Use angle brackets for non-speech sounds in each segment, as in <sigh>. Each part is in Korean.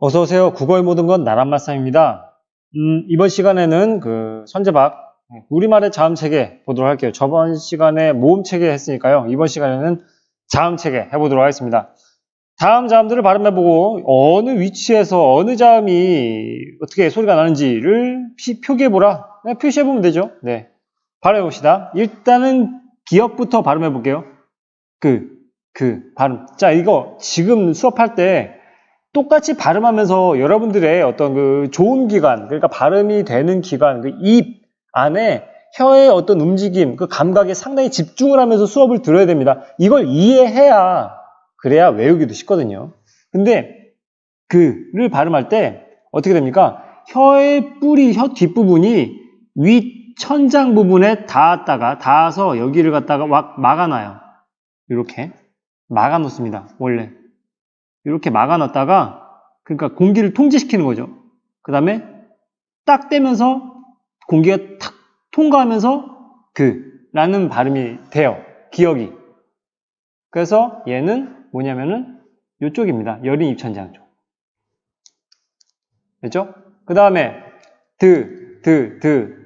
어서 오세요. 국어의 모든 건 나란말씀입니다. 음, 이번 시간에는 그 선제박 우리말의 자음 체계 보도록 할게요. 저번 시간에 모음 체계 했으니까요. 이번 시간에는 자음 체계 해보도록 하겠습니다. 다음 자음들을 발음해보고 어느 위치에서 어느 자음이 어떻게 소리가 나는지를 피- 표기해보라. 네, 표시해보면 되죠. 네. 발음해봅시다. 일단은 기억부터 발음해볼게요. 그, 그, 발음. 자, 이거 지금 수업할 때 똑같이 발음하면서 여러분들의 어떤 그 좋은 기관, 그러니까 발음이 되는 기관, 그 입 안에 혀의 어떤 움직임, 그 감각에 상당히 집중을 하면서 수업을 들어야 됩니다. 이걸 이해해야, 그래야 외우기도 쉽거든요. 근데 그를 발음할 때 어떻게 됩니까? 혀의 뿌리, 혀 뒷부분이 윗 천장 부분에 닿았다가, 닿아서 여기를 갖다가 막 막아놔요. 이렇게. 막아놓습니다. 원래. 이렇게 막아놨다가 그러니까 공기를 통제시키는 거죠. 그 다음에 딱 떼면서 공기가 탁 통과하면서 그 라는 발음이 돼요. 기억이. 그래서 얘는 뭐냐면은 이쪽입니다. 여린 입천장 쪽. 됐죠? 그 다음에 드, 드, 드.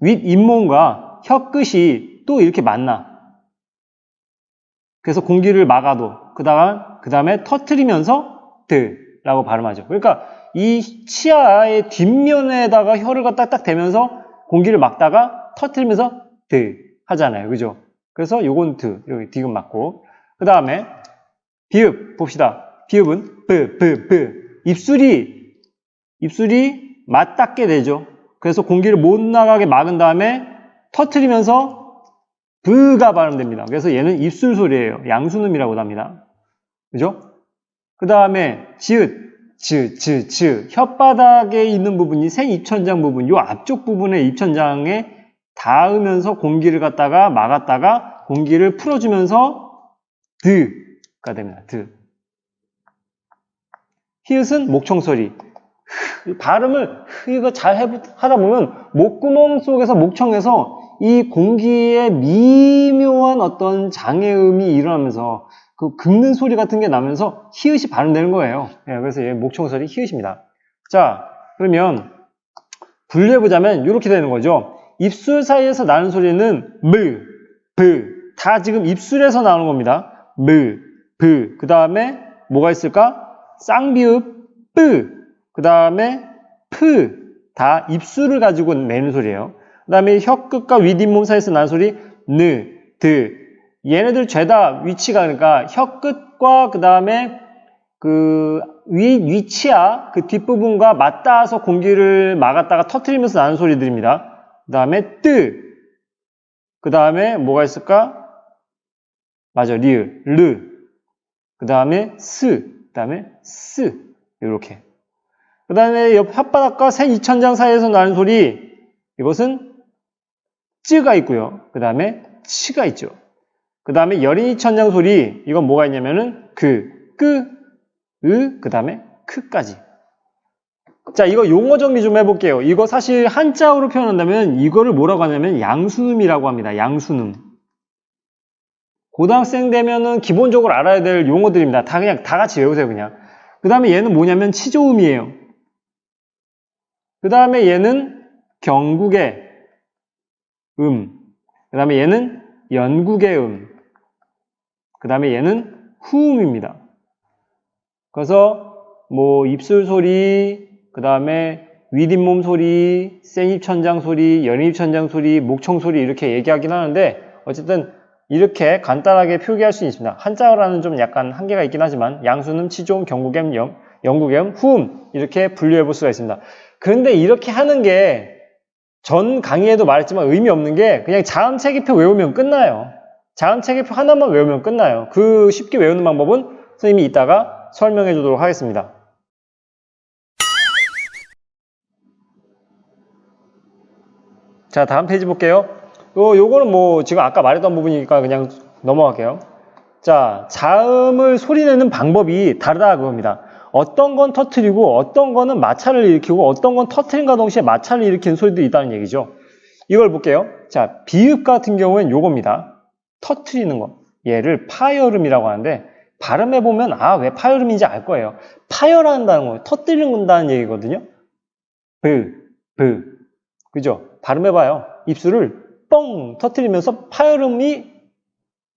윗 잇몸과 혀 끝이 또 이렇게 만나. 그래서 공기를 막아도 그 다음 그 다음에 터트리면서 드라고 발음하죠. 그러니까 이 치아의 뒷면에다가 혀를 갖다 딱 대면서 공기를 막다가 터트리면서 드 하잖아요. 그죠? 그래서 요건 드 여기 디귿 맞고 그 다음에 비읍 봅시다. 비읍은 뿌, 뿌, 뿌. 입술이 입술이 맞닿게 되죠. 그래서 공기를 못 나가게 막은 다음에 터트리면서 브가 발음됩니다. 그래서 얘는 입술 소리예요. 양수음이라고 합니다. 그죠? 그 다음에 지읒, 즈, 즈, 즈. 혓바닥에 있는 부분이 생입천장 부분, 요 앞쪽 부분의 입천장에 닿으면서 공기를 갖다가 막았다가 공기를 풀어주면서 드가 됩니다. 드. 히읗은 목청소리. 발음을 이거 잘 해- 하다 보면 목구멍 속에서 목청에서 이 공기의 미묘한 어떤 장애음이 일어나면서 그 긁는 소리 같은 게 나면서 히읗이 발음되는 거예요. 예, 그래서 얘 목청 소리 히읗입니다. 자, 그러면 분류해 보자면 이렇게 되는 거죠. 입술 사이에서 나는 소리는 무, 브. 다 지금 입술에서 나오는 겁니다. 무, 브. 그 다음에 뭐가 있을까? 쌍비읍, 뿌. 그 다음에 프. 다 입술을 가지고 내는 소리예요. 그 다음에 혀 끝과 윗 잇몸 사이에서 나는 소리 느, 드. 얘네들 죄다 위치가 그러니까 혀 끝과 그 다음에 그 위, 위치야 그 뒷부분과 맞닿아서 공기를 막았다가 터트리면서 나는 소리들입니다. 그 다음에 뜨. 그 다음에 뭐가 있을까? 맞아, 리을, 르. 그 다음에 스. 그 다음에 스. 이렇게. 그 다음에 옆 혓바닥과 생이천장 사이에서 나는 소리. 이것은 쯔가 있고요. 그 다음에 치가 있죠. 그 다음에 여린이 천장 소리. 이건 뭐가 있냐면은 그, 끄, 으, 그 다음에 크까지. 자, 이거 용어 정리 좀 해볼게요. 이거 사실 한자어로 표현한다면 이거를 뭐라고 하냐면 양수음이라고 합니다. 양수음. 고등학생 되면은 기본적으로 알아야 될 용어들입니다. 다 그냥 다 같이 외우세요, 그냥. 그 다음에 얘는 뭐냐면 치조음이에요. 그 다음에 얘는 경국의 음. 그 다음에 얘는 연국의 음. 그 다음에 얘는 후음입니다. 그래서 뭐 입술 소리, 그 다음에 윗잇몸 소리, 생입천장 소리, 연입천장 소리, 목청 소리 이렇게 얘기하긴 하는데 어쨌든 이렇게 간단하게 표기할 수 있습니다. 한자어라는 좀 약간 한계가 있긴 하지만 양수는 치종, 경국엠, 영, 영국엠, 후음 이렇게 분류해 볼 수가 있습니다. 그런데 이렇게 하는 게 전 강의에도 말했지만 의미 없는 게 그냥 자음 체계표 외우면 끝나요. 자음 체계표 하나만 외우면 끝나요. 그 쉽게 외우는 방법은 선생님이 이따가 설명해 주도록 하겠습니다. 자, 다음 페이지 볼게요. 요, 요거는 뭐 지금 아까 말했던 부분이니까 그냥 넘어갈게요. 자, 자음을 소리내는 방법이 다르다 그겁니다. 어떤 건 터트리고 어떤 거는 마찰을 일으키고 어떤 건 터트림과 동시에 마찰을 일으키는 소리도 있다는 얘기죠. 이걸 볼게요. 자, 비읍 같은 경우엔 요겁니다. 터트리는 거. 얘를 파열음이라고 하는데 발음해 보면, 아, 왜 파열음인지 알 거예요. 파열한다는 거예요. 터뜨린다는 얘기거든요. 브, 브. 그죠? 발음해 봐요. 입술을 뻥 터뜨리면서 파열음이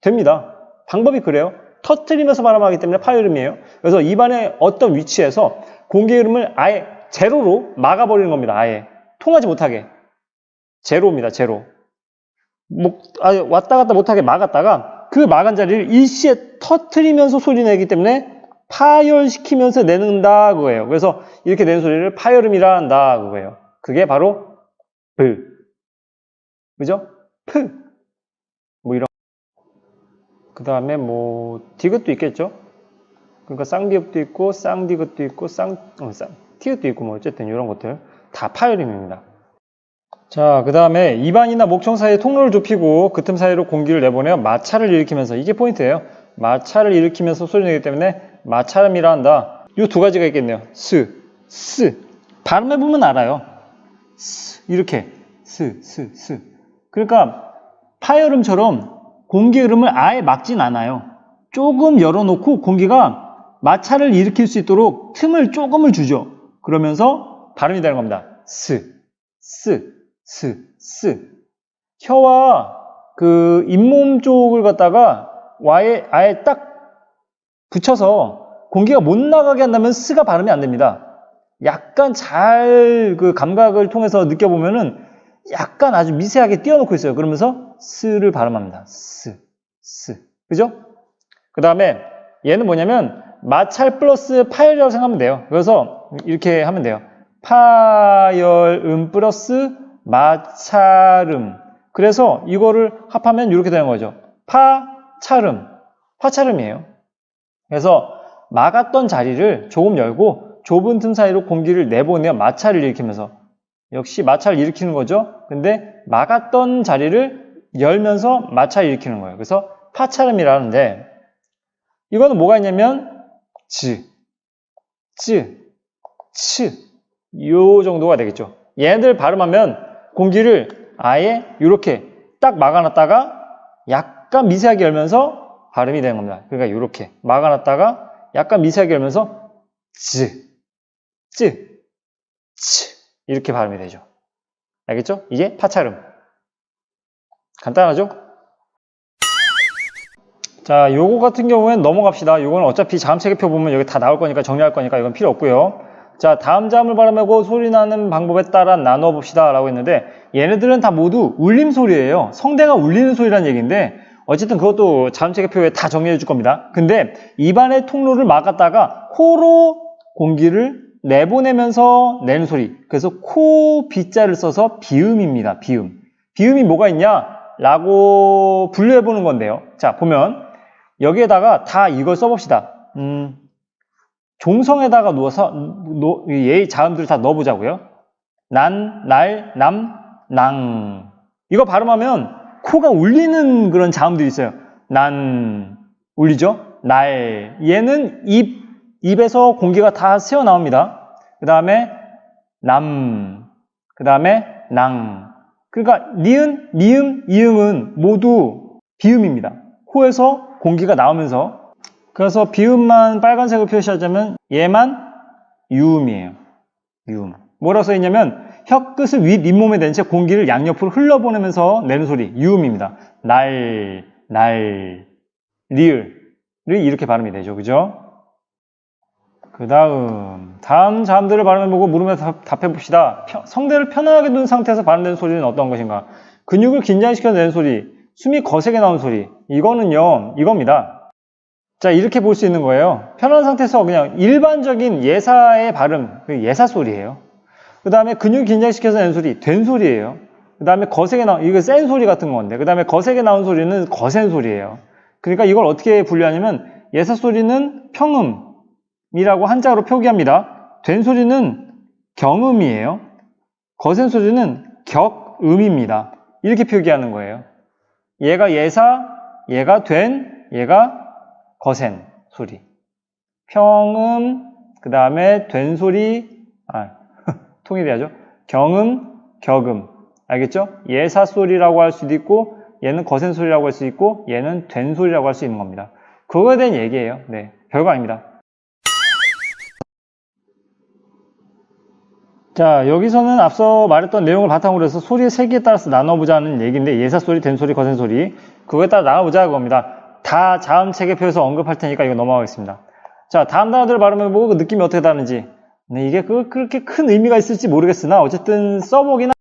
됩니다. 방법이 그래요. 터뜨리면서 발음하기 때문에 파열음이에요. 그래서 입안의 어떤 위치에서 공기 흐름을 아예 제로로 막아버리는 겁니다. 아예. 통하지 못하게. 제로입니다. 제로. 목, 아, 왔다 갔다 못하게 막았다가 그 막은 자리를 일시에 터트리면서 소리 내기 때문에 파열시키면서 내는다 그거예요. 그래서 이렇게 내는 소리를 파열음이라 한다 그거예요. 그게 바로 브. 그죠? 프. 뭐 이런. 그 다음에 뭐 디귿도 있겠죠? 그러니까 쌍디귿도 있고 쌍디귿도 있고 쌍, 어, 쌍 티귿도 있고 뭐 어쨌든 이런 것들 다 파열음입니다. 자, 그 다음에 입안이나 목청 사이에 통로를 좁히고 그 틈 사이로 공기를 내보내어 마찰을 일으키면서 이게 포인트예요. 마찰을 일으키면서 소리 내기 때문에 마찰음이라 한다. 이 두 가지가 있겠네요. 스, 스. 발음해 보면 알아요. 스, 이렇게. 스, 스, 스. 그러니까 파열음처럼 공기 흐름을 아예 막진 않아요. 조금 열어놓고 공기가 마찰을 일으킬 수 있도록 틈을 조금을 주죠. 그러면서 발음이 되는 겁니다. 스, 스, 스, 스. 혀와 그 잇몸 쪽을 갖다가 와에 아예 딱 붙여서 공기가 못 나가게 한다면 스가 발음이 안 됩니다. 약간 잘 그 감각을 통해서 느껴보면은 약간 아주 미세하게 띄워놓고 있어요. 그러면서 스를 발음합니다. 스, 스. 그죠? 그 다음에 얘는 뭐냐면 마찰 플러스 파열이라고 생각하면 돼요. 그래서 이렇게 하면 돼요. 파열음 플러스 마찰음. 그래서 이거를 합하면 이렇게 되는 거죠. 파찰음. 파찰음이에요. 그래서 막았던 자리를 조금 열고 좁은 틈 사이로 공기를 내보내어 마찰을 일으키면서 역시 마찰을 일으키는 거죠. 근데 막았던 자리를 열면서 마찰을 일으키는 거예요. 그래서 파찰음이라는데 이거는 뭐가 있냐면 즈, 쯔, 츠요 정도가 되겠죠. 얘네들 발음하면 공기를 아예 이렇게 딱 막아놨다가 약간 미세하게 열면서 발음이 되는 겁니다. 그러니까 이렇게 막아놨다가 약간 미세하게 열면서 즈, 쯔, 츠 이렇게 발음이 되죠. 알겠죠? 이게 파찰음. 간단하죠? 자, 요거 같은 경우에는 넘어갑시다. 요거는 어차피 자음 체계표 보면 여기 다 나올 거니까 정리할 거니까 이건 필요 없고요. 자, 다음 자음을 발음하고 소리 나는 방법에 따라 나눠 봅시다. 라고 했는데 얘네들은 다 모두 울림 소리예요. 성대가 울리는 소리라는 얘기인데 어쨌든 그것도 자음 체계표에 다 정리해 줄 겁니다. 근데 입안의 통로를 막았다가 코로 공기를 내보내면서 내는 소리. 그래서 코 비자를 써서 비음입니다. 비음. 비음이 뭐가 있냐? 라고 분류해 보는 건데요. 자, 보면 여기에다가 다 이걸 써봅시다. 음, 종성에다가 누워서 노, 얘 자음들 다 넣어보자고요. 난, 날, 남, 낭. 이거 발음하면 코가 울리는 그런 자음들이 있어요. 난 울리죠? 날. 얘는 입, 입에서 공기가 다 새어 나옵니다. 그 다음에 남. 그 다음에 낭. 그러니까 니은, 미음, 이음은 모두 비음입니다. 코에서 공기가 나오면서 그래서 비음만 빨간색으로 표시하자면 얘만 유음이에요. 유음. 뭐라 고 써있냐면 혀 끝을 윗 잇몸에 댄 채 공기를 양옆으로 흘러보내면서 내는 소리 유음입니다. 날, 날, 리을이 이렇게 발음이 되죠. 그죠? 그 다음 다음 자음들을 발음해보고 물으면서 답해봅시다. 성대를 편하게 둔 상태에서 발음되는 소리는 어떤 것인가? 근육을 긴장시켜 내는 소리, 숨이 거세게 나오는 소리 이거는요 이겁니다. 자 이렇게 볼 수 있는 거예요. 편한 상태에서 그냥 일반적인 예사의 발음, 그 예사 소리예요. 그 다음에 근육 긴장시켜서 내는 소리, 된 소리예요. 그 다음에 거세게 나온, 이거 센 소리 같은 건데, 그 다음에 거세게 나온 소리는 거센 소리예요. 그러니까 이걸 어떻게 분류하냐면, 예사 소리는 평음이라고 한자로 표기합니다. 된 소리는 경음이에요. 거센 소리는 격음입니다. 이렇게 표기하는 거예요. 얘가 예사, 얘가 된, 얘가 거센 소리. 평음, 그 다음에 된 소리, 아, <laughs> 통일해야죠. 경음, 격음. 알겠죠? 예사 소리라고 할 수도 있고, 얘는 거센 소리라고 할 수 있고, 얘는 된 소리라고 할 수 있는 겁니다. 그거에 대한 얘기예요. 네. 별거 아닙니다. 자, 여기서는 앞서 말했던 내용을 바탕으로 해서 소리의 세기에 따라서 나눠보자는 얘기인데, 예사 소리, 된 소리, 거센 소리. 그거에 따라 나눠보자 그겁니다. 다 자음 체계표에서 언급할 테니까 이거 넘어가겠습니다. 자, 다음 단어들을 발음해 보고 그 느낌이 어떻게 다른지. 네, 이게 그, 그렇게 큰 의미가 있을지 모르겠으나, 어쨌든 써보기나.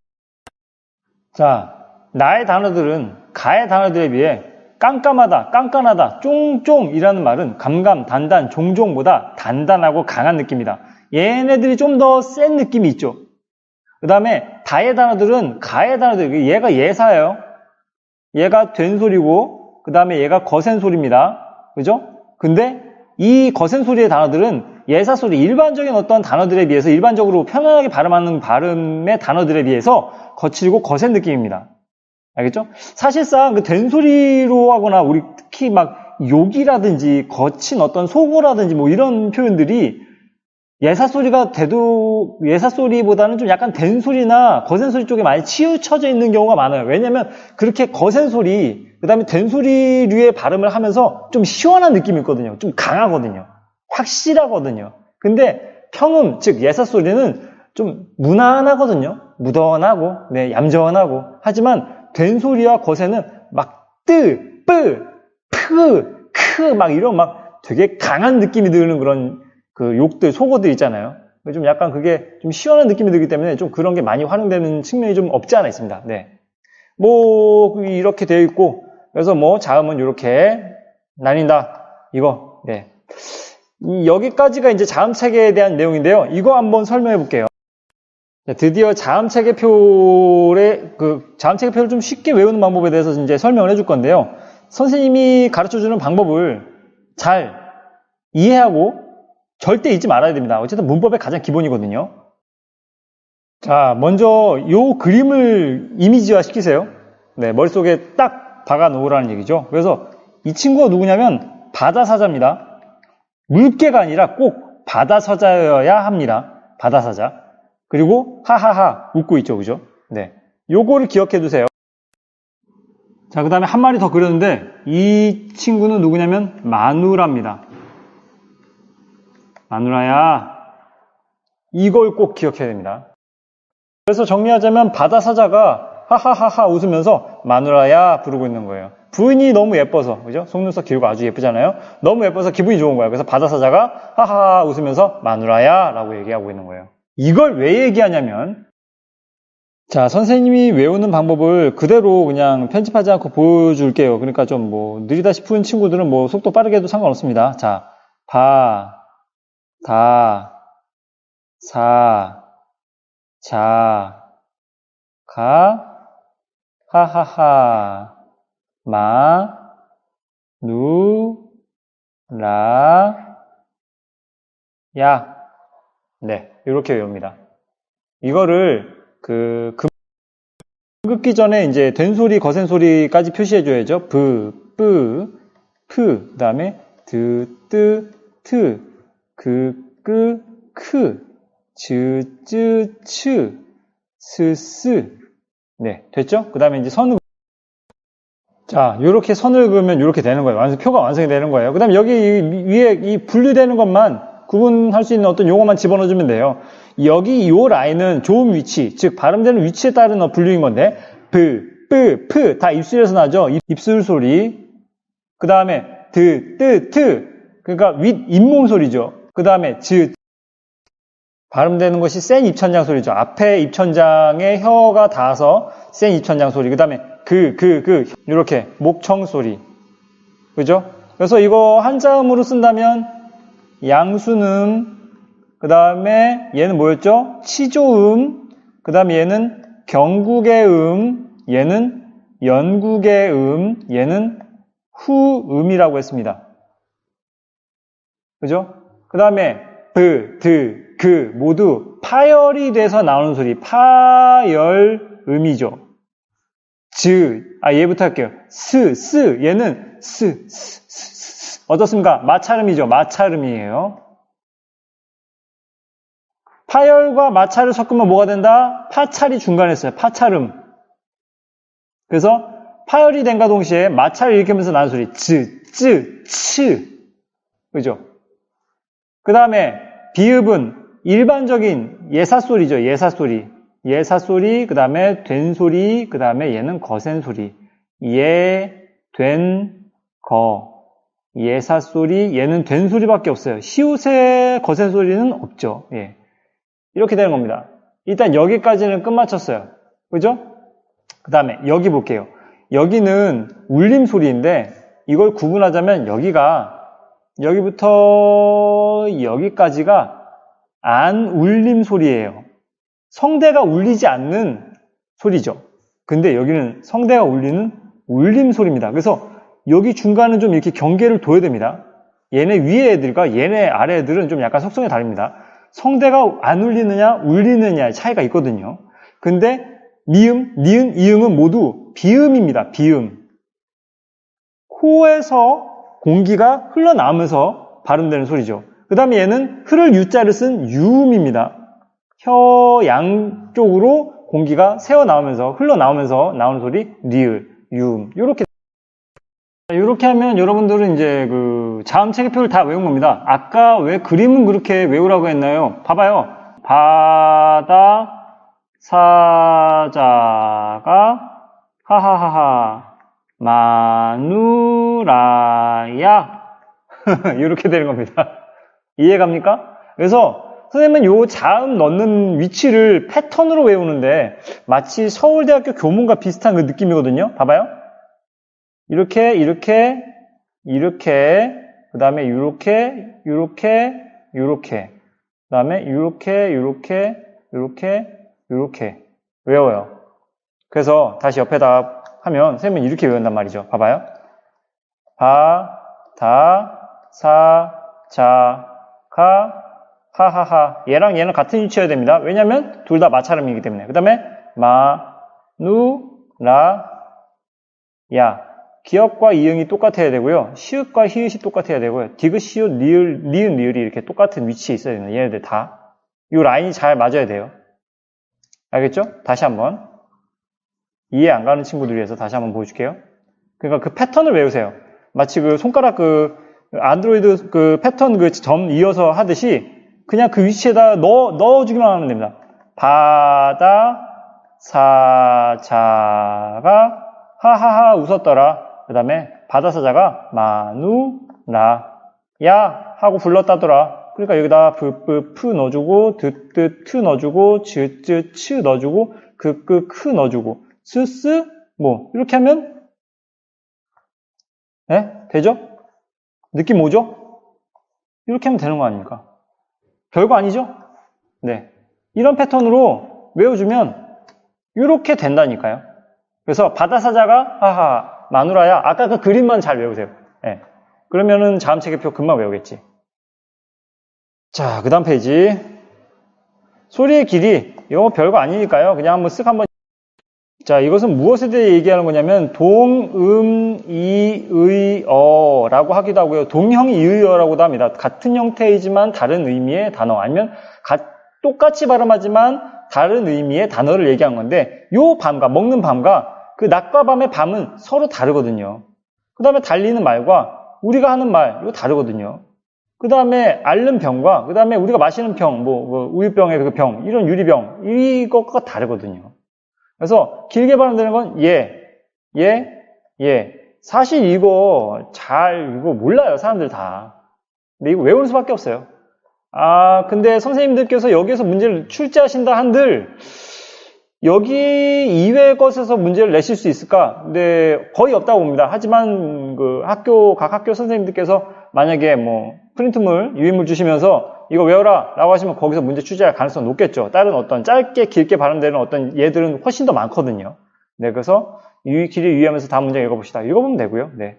자, 나의 단어들은 가의 단어들에 비해 깜깜하다, 깐깐하다, 쫑쫑이라는 말은 감감, 단단, 종종보다 단단하고 강한 느낌이다. 얘네들이 좀 더 센 느낌이 있죠. 그 다음에 다의 단어들은 가의 단어들, 얘가 예사예요. 얘가 된 소리고, 그 다음에 얘가 거센 소리입니다. 그죠? 근데 이 거센 소리의 단어들은 예사 소리, 일반적인 어떤 단어들에 비해서 일반적으로 편안하게 발음하는 발음의 단어들에 비해서 거칠고 거센 느낌입니다. 알겠죠? 사실상 그 된소리로 하거나 우리 특히 막 욕이라든지 거친 어떤 소고라든지 뭐 이런 표현들이 예사 소리가 돼도 예사 소리보다는 좀 약간 된 소리나 거센 소리 쪽에 많이 치우쳐져 있는 경우가 많아요. 왜냐면 그렇게 거센 소리, 그 다음에 된 소리류의 발음을 하면서 좀 시원한 느낌이 있거든요. 좀 강하거든요. 확실하거든요. 근데 평음, 즉 예사 소리는 좀 무난하거든요. 무던하고, 네, 얌전하고. 하지만 된 소리와 거세는 막 뜨, 뿌, 프, 크, 막 이런 막 되게 강한 느낌이 드는 그런 그 욕들, 속어들 있잖아요. 좀 약간 그게 좀 시원한 느낌이 들기 때문에 좀 그런 게 많이 활용되는 측면이 좀 없지 않아 있습니다. 네. 뭐, 이렇게 되어 있고, 그래서 뭐, 자음은 이렇게 나뉜다. 이거, 네. 이 여기까지가 이제 자음 체계에 대한 내용인데요. 이거 한번 설명해 볼게요. 드디어 자음 체계표의 그 자음 체계표를 좀 쉽게 외우는 방법에 대해서 이제 설명을 해줄 건데요. 선생님이 가르쳐 주는 방법을 잘 이해하고 절대 잊지 말아야 됩니다. 어쨌든 문법의 가장 기본이거든요. 자, 먼저 요 그림을 이미지화 시키세요. 네, 머릿속에 딱 박아 놓으라는 얘기죠. 그래서 이 친구가 누구냐면 바다사자입니다. 물개가 아니라 꼭 바다사자여야 합니다. 바다사자. 그리고 하하하 웃고 있죠. 그죠? 네. 요거를 기억해 두세요. 자, 그 다음에 한 마리 더 그렸는데 이 친구는 누구냐면 마누라입니다. 마누라야 이걸 꼭 기억해야 됩니다. 그래서 정리하자면 바다사자가 하하하하 웃으면서 마누라야 부르고 있는 거예요. 부인이 너무 예뻐서 그죠? 속눈썹 길고 아주 예쁘잖아요. 너무 예뻐서 기분이 좋은 거예요. 그래서 바다사자가 하하하 웃으면서 마누라야 라고 얘기하고 있는 거예요. 이걸 왜 얘기하냐면 자 선생님이 외우는 방법을 그대로 그냥 편집하지 않고 보여줄게요. 그러니까 좀 뭐 느리다 싶은 친구들은 뭐 속도 빠르게 해도 상관없습니다. 자, 바, 다, 사, 자, 가, 하하하, 마, 누, 라, 야. 네, 이렇게 외웁니다. 이거를 그 금 급기 전에 이제 된소리, 거센소리까지 표시해줘야죠. 브, 뿌, 프, 그 다음에 드, 뜨, 트, 그, 끄, 크, 즈, 쯔, 츠, 스, 스. 네, 됐죠? 그 다음에 이제 선을 자, 이렇게 선을 그으면 이렇게 되는 거예요. 완성, 표가 완성이 되는 거예요. 그 다음에 여기 위에 이 분류되는 것만 구분할 수 있는 어떤 용어만 집어넣어주면 돼요. 여기 이 라인은 좋은 위치, 즉 발음되는 위치에 따른 어, 분류인 건데 브, 뿌, 프다 입술에서 나죠. 입술 소리. 그 다음에 드, 뜨, 트 그러니까 윗 잇몸 소리죠. 그 다음에 즈 발음되는 것이 센 입천장 소리죠. 앞에 입천장에 혀가 닿아서 센 입천장 소리. 그 다음에 그, 그, 그 이렇게 목청 소리. 그죠? 그래서 이거 한자음으로 쓴다면 양수음, 그 다음에 얘는 뭐였죠? 치조음, 그 다음에 얘는 경국의 음, 얘는 연국의 음, 얘는 후음이라고 했습니다. 그죠? 그 다음에 브, 드, 그 모두 파열이 돼서 나오는 소리, 파열음이죠. 즈, 아 얘부터 할게요. 스, 스, 얘는 스, 스, 스, 스. 어떻습니까? 마찰음이죠. 마찰음이에요. 파열과 마찰을 섞으면 뭐가 된다? 파찰이 중간에 있어요. 파찰음. 그래서 파열이 된과 동시에 마찰을 일으키면서 나는 소리 즈, 쯔, 츠. 그죠? 그 다음에 비읍은 일반적인 예사소리죠. 예사소리. 예사소리, 그 다음에 된 소리, 그 다음에 얘는 거센 소리. 예, 된, 거. 예사소리, 얘는 된 소리밖에 없어요. 시옷의 거센 소리는 없죠. 예. 이렇게 되는 겁니다. 일단 여기까지는 끝마쳤어요. 그죠? 그 다음에 여기 볼게요. 여기는 울림 소리인데 이걸 구분하자면 여기가 여기부터 여기까지가 안 울림 소리예요. 성대가 울리지 않는 소리죠. 근데 여기는 성대가 울리는 울림 소리입니다. 그래서 여기 중간은 좀 이렇게 경계를 둬야 됩니다. 얘네 위에 애들과 얘네 아래 애들은 좀 약간 속성이 다릅니다. 성대가 안 울리느냐 울리느냐의 차이가 있거든요. 근데 미음, 니은, 이응은 모두 비음입니다. 비음. 코에서 공기가 흘러나오면서 발음되는 소리죠. 그 다음에 얘는 흐를 유자를 쓴 유음입니다. 혀 양쪽으로 공기가 새어 나오면서 흘러나오면서 나오는 소리 리을, 유음 이렇게 이렇게 하면 여러분들은 이제 그 자음 체계표를 다 외운 겁니다. 아까 왜 그림은 그렇게 외우라고 했나요? 봐봐요. 바다 사자가 하하하하 마누라야 <laughs> 이렇게 되는 겁니다. 이해갑니까? 그래서 선생님은 요 자음 넣는 위치를 패턴으로 외우는데 마치 서울대학교 교문과 비슷한 그 느낌이거든요. 봐봐요. 이렇게 이렇게 이렇게 그 다음에 이렇게 이렇게 이렇게 그 다음에 이렇게 이렇게 이렇게 이렇게 외워요. 그래서 다시 옆에다 하면 선생님은 이렇게 외운단 말이죠. 봐봐요. 바, 다, 사, 자, 가, 하하하. 얘랑 얘는 같은 위치여야 됩니다. 왜냐면 둘다 마찰음이기 때문에. 그 다음에 마, 누, 라, 야. 기역과 이응이 똑같아야 되고요. 시읒과 히읗이 똑같아야 되고요. 디귿, 시읒, 리을, 리은, 리을이 이렇게 똑같은 위치에 있어야 됩니다. 얘네들 다. 이 라인이 잘 맞아야 돼요. 알겠죠? 다시 한번. 이해 안 가는 친구들 위해서 다시 한번 보여줄게요. 그러니까 그 패턴을 외우세요. 마치 그 손가락 그 안드로이드 그 패턴 그 점 이어서 하듯이 그냥 그 위치에다 넣어, 넣어주기만 하면 됩니다. 바다 사자가 하하하 웃었더라. 그 다음에 바다사자가 마누라 야 하고 불렀다더라. 그러니까 여기다 프 넣어주고 드뜨 트 넣어주고 즈쯔 츠 넣어주고 그끄 크 넣어주고 스스 뭐 이렇게 하면 네? 되죠? 느낌 오죠? 이렇게 하면 되는 거 아닙니까? 별거 아니죠? 네. 이런 패턴으로 외워주면 이렇게 된다니까요. 그래서 바다사자가 하하 마누라야 아까 그 그림만 잘 외우세요. 네. 그러면은 자음 체계표 금방 외우겠지. 자, 그 다음 페이지. 소리의 길이. 이거 별거 아니니까요. 그냥 한번 쓱 한번. 자, 이것은 무엇에 대해 얘기하는 거냐면, 동, 음, 이, 의, 어, 라고 하기도 하고요. 동형 이의 어라고도 합니다. 같은 형태이지만 다른 의미의 단어. 아니면, 가- 똑같이 발음하지만 다른 의미의 단어를 얘기한 건데, 요 밤과, 먹는 밤과 그 낮과 밤의 밤은 서로 다르거든요. 그 다음에 달리는 말과 우리가 하는 말, 이거 다르거든요. 그 다음에 앓는 병과, 그 다음에 우리가 마시는 병, 뭐, 뭐 우유병의 그 병, 이런 유리병, 이것과 다르거든요. 그래서 길게 발음되는 건 예, 예, 예. 사실 이거 잘, 이거 몰라요, 사람들 다. 근데 이거 외우는 수밖에 없어요. 아, 근데 선생님들께서 여기에서 문제를 출제하신다 한들, 여기 이외의 것에서 문제를 내실 수 있을까? 근데 거의 없다고 봅니다. 하지만 그 학교, 각 학교 선생님들께서 만약에 뭐 프린트물, 유인물 주시면서 이거 외워라 라고 하시면 거기서 문제 출제할 가능성이 높겠죠. 다른 어떤 짧게 길게 발음되는 어떤 얘들은 훨씬 더 많거든요. 네, 그래서 이 길을 유의하면서 다음 문제 읽어봅시다. 읽어보면 되고요. 네.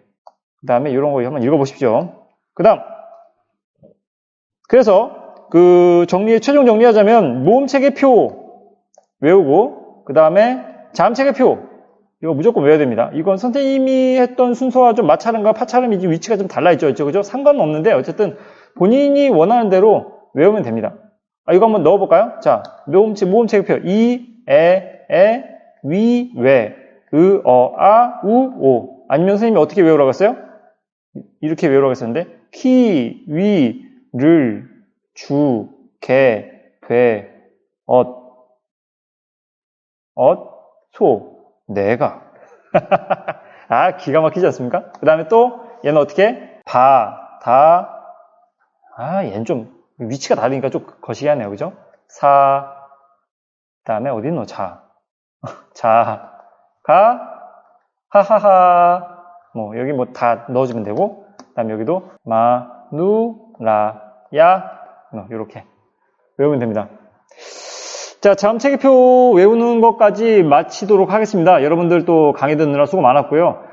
그 다음에 이런 거 한번 읽어보십시오. 그 다음. 그래서 그 정리, 최종 정리하자면 모음체계표 외우고 그 다음에 자음체계표 이거 무조건 외워야 됩니다. 이건 선생님이 했던 순서와 좀 마찰음과 파찰음이지 위치가 좀 달라있죠. 그죠? 그죠? 상관은 없는데 어쨌든 본인이 원하는 대로 외우면 됩니다. 아, 이거 한번 넣어볼까요? 자, 모음체, 모음체계표 이, 에, 에, 위, 웨, 으, 어, 아, 우, 오 아니면 선생님이 어떻게 외우라고 했어요? 이렇게 외우라고 했었는데 키, 위, 를, 주, 개, 돼, 엇, 엇, 소, 내가. <laughs> 아, 기가 막히지 않습니까? 그 다음에 또 얘는 어떻게? 바, 다, 아, 얘는 좀 위치가 다르니까 좀 거시기 하네요. 그죠? 사, 그 다음에 어디 있노? 자. <laughs> 자, 가, 하하하. 뭐, 여기 뭐 다 넣어주면 되고, 그 다음에 여기도 마, 누, 라, 야, 뭐, 요렇게 외우면 됩니다. 자, 자음 체계표 외우는 것까지 마치도록 하겠습니다. 여러분들 또 강의 듣느라 수고 많았고요.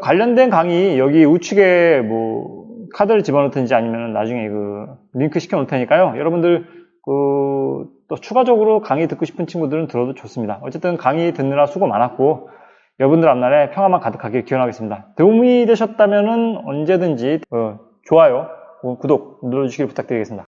관련된 강의 여기 우측에 뭐 카드를 집어넣든지 아니면 나중에 그 링크 시켜 놓을 테니까요. 여러분들 그 또 추가적으로 강의 듣고 싶은 친구들은 들어도 좋습니다. 어쨌든 강의 듣느라 수고 많았고 여러분들 앞날에 평화만 가득하게 기원하겠습니다. 도움이 되셨다면 언제든지 어, 좋아요, 구독 눌러주시길 부탁드리겠습니다.